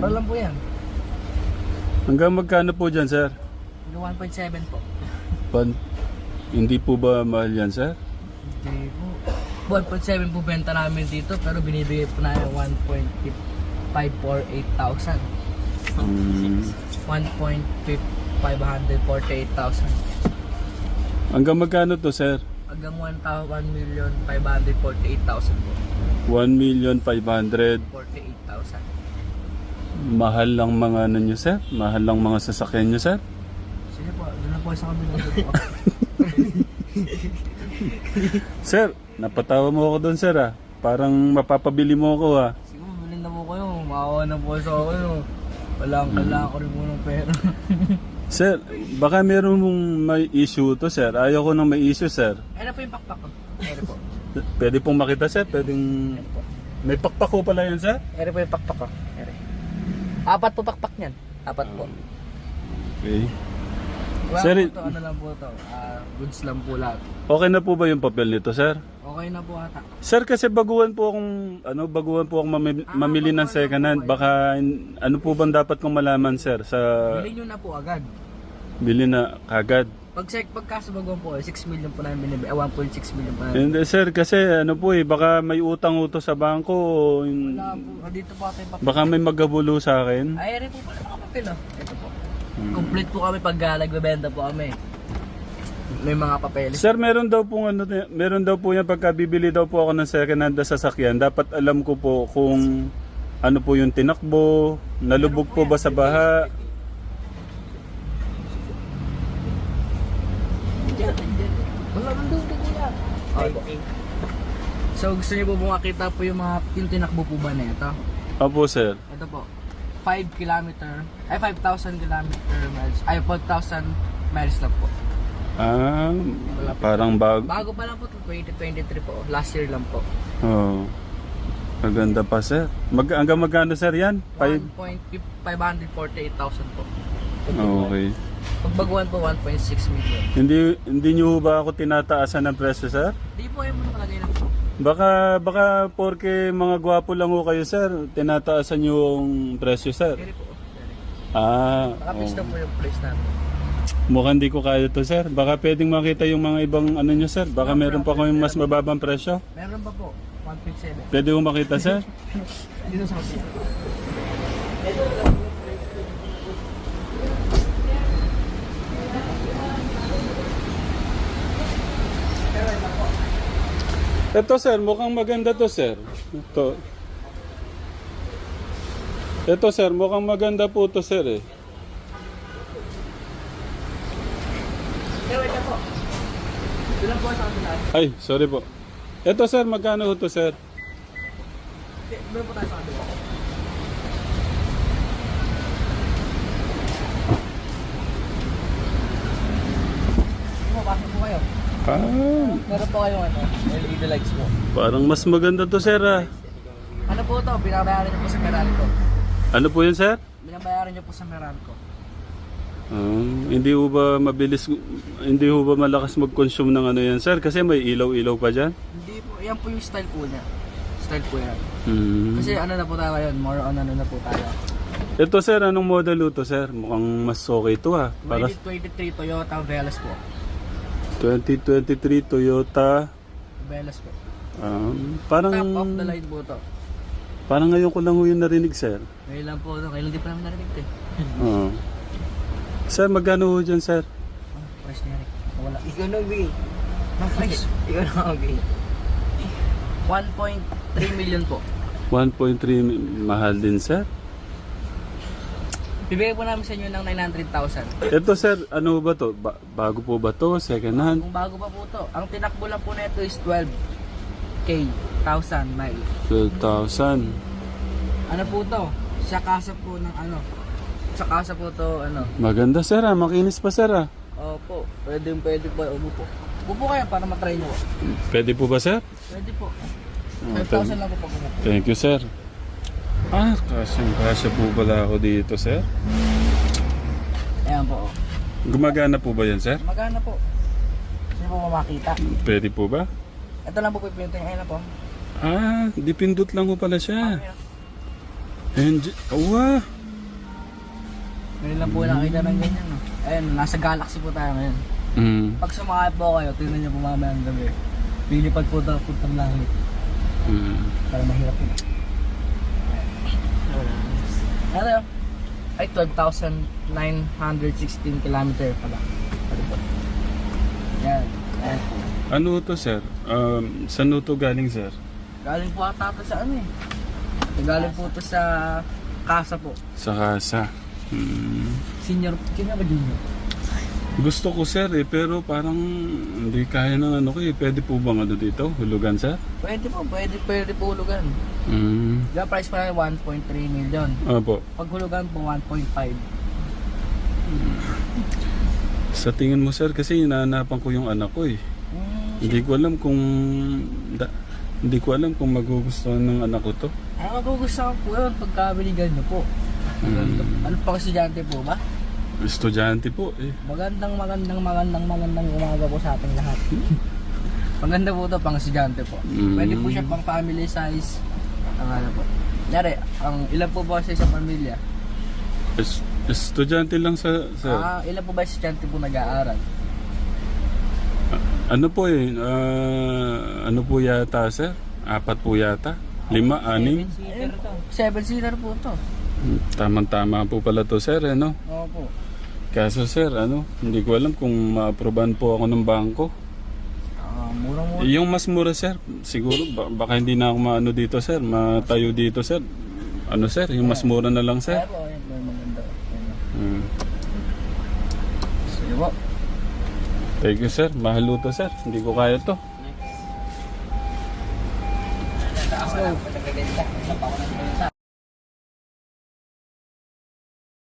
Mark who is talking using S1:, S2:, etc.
S1: Mura lang po yan.
S2: Hanggang magkano po dyan, sir?
S1: Hanggang 1.7 po.
S2: Pan, hindi po ba mahal yan, sir?
S1: Hindi po. 1.7 po benta namin dito pero binibigay po na 1.548,000.
S2: Hmm.
S1: 1.548,000.
S2: Hanggang magkano to, sir?
S1: Hanggang 1,548,000 po.
S2: 1,500,000.
S1: 48,000.
S2: Mahal lang mga ano nyo, sir? Mahal lang mga sasakyan nyo, sir?
S1: Sige po, doon na po sa kabila.
S2: Sir, napatawa mo ako doon, sir, ah. Parang mapapabili mo ako, ah.
S1: Sige po, bilhin na po kayo. Maawa na po sa akin. oh. Walang kailangan ko rin po ng pera.
S2: Sir, baka meron mong may issue to, sir. Ayaw ko nang may issue, sir.
S1: Ano po yung pakpak ko? Ere po.
S2: Pwede pong makita, sir. Pwedeng... May pakpak ko pala yan, sir.
S1: Ere po yung pakpak ko. Apat po pakpak niyan. Apat po.
S2: Okay.
S1: Wala
S2: Sir,
S1: po to, ano lang po to. ah, goods lang po lahat.
S2: Okay na po ba yung papel nito, sir?
S1: Okay na po ata.
S2: Sir, kasi baguhan po akong, ano, baguhan po akong mami-
S1: Ah,
S2: mamili ng second hand.
S1: po
S2: Baka, ano po bang dapat kong malaman, sir? Sa
S1: Bilhin nyo na po agad.
S2: Bili na kagad.
S1: Pag sec, pagkasabaguan po, eh, 6 million po namin binibigay. Ah, 1.6 million po namin.
S2: Hindi, sir, kasi ano po eh, baka may utang-uto sa bangko. yun-
S1: Wala po. Ah, Dito po ata yung papel.
S2: Baka may magabulo sa akin.
S1: Ay, ere po pala mga papel oh. Ito po.
S2: Hmm.
S1: Complete po kami pag uh, nagbebenta po kami. May mga papeles.
S2: Sir, meron daw po ano, meron daw po yan pagka bibili daw po ako ng second hand na sasakyan. Dapat alam ko po kung ano po yung tinakbo, nalubog po ba sa baha.
S1: Okay. So gusto niyo po po makita po yung mga yung tinakbo po ba na ito?
S2: Opo, sir.
S1: Ito po. 5 kilometer, ay 5,000 kilometer miles, ay 4,000 miles lang po.
S2: Ah, parang bag.
S1: Bago pa lang po ito, 2023 po. Last year lang po.
S2: Oh. Maganda pa, sir. Mag hanggang magkano, sir, yan? Five?
S1: 1.548,000 po.
S2: Okay.
S1: Pag baguhan po, 1.6 million.
S2: Hindi hindi niyo ba ako tinataasan ng presyo, sir?
S1: Di po yung muna kalagay lang po.
S2: Baka baka porke mga gwapo lang ho kayo, sir, tinataasan niyo yung presyo, sir.
S1: Kaya po.
S2: Ah,
S1: na
S2: oh.
S1: po yung price namin.
S2: mukhang di ko kaya to, sir. Baka pwedeng makita yung mga ibang ano niyo, sir. Baka meron pa kayong mas mababang presyo.
S1: Meron pa po, 1.7.
S2: Pwede ko makita, sir?
S1: Dito sa kapila.
S2: Ito, sir, mukhang maganda to, sir. Ito. Ito, sir, mukhang maganda po to, sir, eh. Ay, sorry po. Ito, sir, magkano to, sir?
S1: Doon po tayo sa kapila. Sige po, pasok po kayo.
S2: Ah,
S1: Meron po kayong ano, LED lights po.
S2: parang mas maganda to, sir, ah.
S1: Ano po ito? Binabayaran niyo po sa Meralco.
S2: Ano po yun, sir?
S1: Binabayaran niyo po sa Meralco.
S2: Ah, hindi ho ba mabilis, hindi ho ba malakas mag-consume ng ano yan, sir? Kasi may ilaw-ilaw pa dyan.
S1: Hindi po, yan po yung style po niya. Style po yan.
S2: Hmm.
S1: Kasi ano na po tayo ngayon, more on ano na po tayo.
S2: Ito, sir, anong model ho to, sir? Mukhang mas okay to, ah. Para
S1: 2023 Toyota Velas po.
S2: 2023 Toyota.
S1: Velas po.
S2: Um, parang,
S1: Top of the line po to.
S2: parang ngayon ko lang ho yung narinig, sir.
S1: Ngayon lang po, ngayon lang di pa namin narinig ito eh.
S2: Oo. Sir, magkano ho dyan, sir?
S1: Ano, price niya rin. Wala. Ikaw na bigay. Ang price. Ikaw na ang bigay. 1.3 million po.
S2: 1.3 mahal din, sir.
S1: Bibigay po namin sa inyo ng 900,000.
S2: Ito, sir, ano ba to? Ba- bago po ba to? Second hand?
S1: Kung bago pa po to, ang tinakbo lang po na ito is 12K, 1,000 miles.
S2: 12,000.
S1: Ano po to? Sa kasa po ng ano? Sa kasa po to, ano?
S2: Maganda, sir, ah. Makinis pa, sir, ah.
S1: Opo, pwede pwede po umupo. Umupo kayo para matry nyo.
S2: Pwede po ba, sir?
S1: Pwede po.
S2: Oh,
S1: 5,000 lang po pag umupo.
S2: Thank you, sir. Ah, kasyang kasya po pala ako dito, sir.
S1: Ayan po.
S2: Gumagana po ba yan, sir?
S1: Magana po. Hindi po makita.
S2: Pwede po ba?
S1: Ito lang po pipintin. Ayan na po.
S2: Ah, dipindot lang po pala siya. Enjoy. Wow.
S1: Ngayon lang po nakita ng ganyan. No? Ayun, nasa galaxy po tayo ngayon.
S2: Mm.
S1: Pag sumakay po kayo, tingnan niyo po mamaya ang gabi. Lilipad po tayo puntang langit.
S2: Mm.
S1: Para mahirap yun. Ano? Ay, 12,916 kilometer pala. Yan.
S2: Ano to, sir? Um, saan to galing, sir?
S1: Galing po ata to sa ano eh. Galing po to sa kasa po.
S2: Sa kasa. Mm.
S1: Senior, senior ba junior?
S2: Gusto ko, sir, eh, pero parang hindi kaya ng ano ko eh. Pwede po bang ano dito? Hulugan, sir?
S1: Pwede po, pwede, pwede po hulugan.
S2: Mm.
S1: Yung price pa na 1.3 million.
S2: Opo.
S1: Pag hulugan po 1.5.
S2: Sa tingin mo, sir, kasi hinahanapan ko yung anak ko eh.
S1: Hmm,
S2: Hindi ko alam kung... Da, hindi ko alam kung magugustuhan ng anak ko to.
S1: Ano magugustuhan po yun pagka biligan nyo po?
S2: Mm.
S1: Ano pang estudyante po ba?
S2: Estudyante po eh.
S1: Magandang, magandang, magandang, magandang umaga po sa ating lahat. Maganda po ito pang estudyante po.
S2: Mm.
S1: Pwede po siya pang family size. Ang ano po. Nyari, ang ilan po ba sa isang pamilya?
S2: Es, estudyante lang sa... sa
S1: Ah, ilan po ba estudyante po nag-aaral?
S2: ano po eh, ah, ano po yata, sir? Apat po yata? Lima, anim?
S1: Seven seater po to.
S2: Hmm, Tamang-tama po pala to, sir, ano?
S1: Opo.
S2: Kaso, sir, ano? Hindi ko alam kung ma-aproban po ako ng bangko.
S1: Ah, murang-mura.
S2: Yung mas mura, sir, siguro, ba- baka hindi na ako maano dito, sir. Matayo dito, sir. Ano, sir? Yung mas mura na lang, sir.
S1: Ayun po, maganda.
S2: Hmm.
S1: Sige po.
S2: Thank you, sir. Mahal to, sir. Hindi ko kaya to.
S1: Let's go.